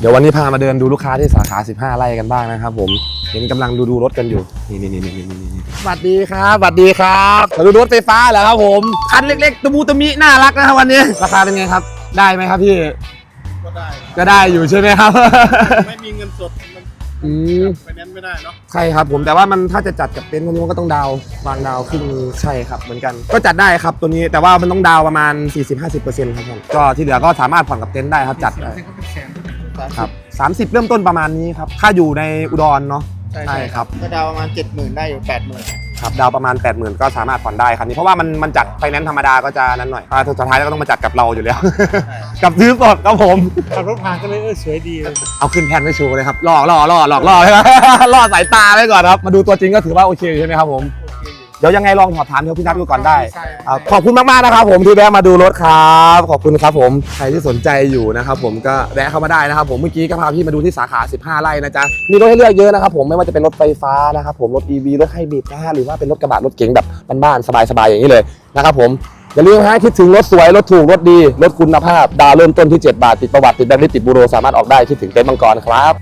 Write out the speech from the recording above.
เดี๋ยววันนี้พามาเดินดูลูกค้าที่สาขา 15 ไร่กันบ้างนะครับผมเห็นกำลังดูดูรถกันอยู่นี่นี่นี่นี่นี่นี่สวัสดีครับสวัสดีครับมาดูรถไฟฟ้าเหรอครับผมคันเล็กๆตะมูตะมิน่ารักนะครับวันนี้ราคาเป็นไงครับ ได้ไหมครับพี่ก็ได้ก็ได้อยู่ใช่ไหมครับ ไม่มีเงินสดมันอืมไฟแนนซ์ไม่ได้เนาะใช่ครับผมแต่ว่ามันถ้าจะจัดกับเต็นท์พวกนี้มันก็ต้องดาวน์วางดาวน์ครึ่งนึงใช่ครับเหมือนกัน ก็จัดได้ครับตัวนี้แต่ว่ามันต้องดาวน์ประมาณ 40-50%ครับผมก็ที่เหลือก็สามารถผ่อนกับเต็นท์ได้ครับจัดได้ ครับ30 เริ่มต้นประมาณนี้ครับค่าอยู่ในอุดรเนาะ ใช่ครับ ก็ดาวประมาณเจ็ดหมื่นได้อยู่แปดหมื่นครับดาวน์ประมาณ 80,000 ก็สามารถผ่อนได้ครับนี่เพราะว่ามันมันจัดไฟแนนซ์ธรรมดาก็จะนั้นหน่อยอ่าสุดท้ายแล้วก็ต้องมาจัดกับเราอยู่แล้ว กับซื้อสดครับผม ขับรถผ่านก็เลยเออสวยดีเลยเอาขึ้นแท่นไม่โชว์เลยครับล่อล่อล่อหลอกล่อใช่ไหมล่อสายตาไว้ก่อนครับ มาดูตัวจริงก็ถือว่าโอเคอยู่ใช่ไหมครับผม เดี๋ยวยังไงลองสอบถามเดี๋ยวพี่นัทดูก่อนได้อ่าขอบคุณมากๆนะครับ ผมที่แวะมาดูรถครับขอบคุณครับผมใครที่สนใจอยู่นะครับผมก็แวะเข้ามาได้นะครับผมเมื่อกี้ก็พาพี่มาดูที่สาขา 15 ไร่นะจ๊ะมีรถให้เลือกเยอะนะครับผมไม่ว่าจะเป็นรถไฟฟ้านะครับผมรถ EV รถไฮบริดนะฮะหรือว่าเป็นรถกระบะรถเก๋งแบบบ้านๆสบายๆอย่างนี้เลยนะครับผม อย่าลืมนะฮะคิดถึงรถสวย รถถูก รถดี รถคุณภาพ ดาวเริ่มต้นที่ 7 บาท ติดประวัติ ติดแบงค์ติดบูโร สามารถออกได้คิดถึงเต็นท์มังกรครับ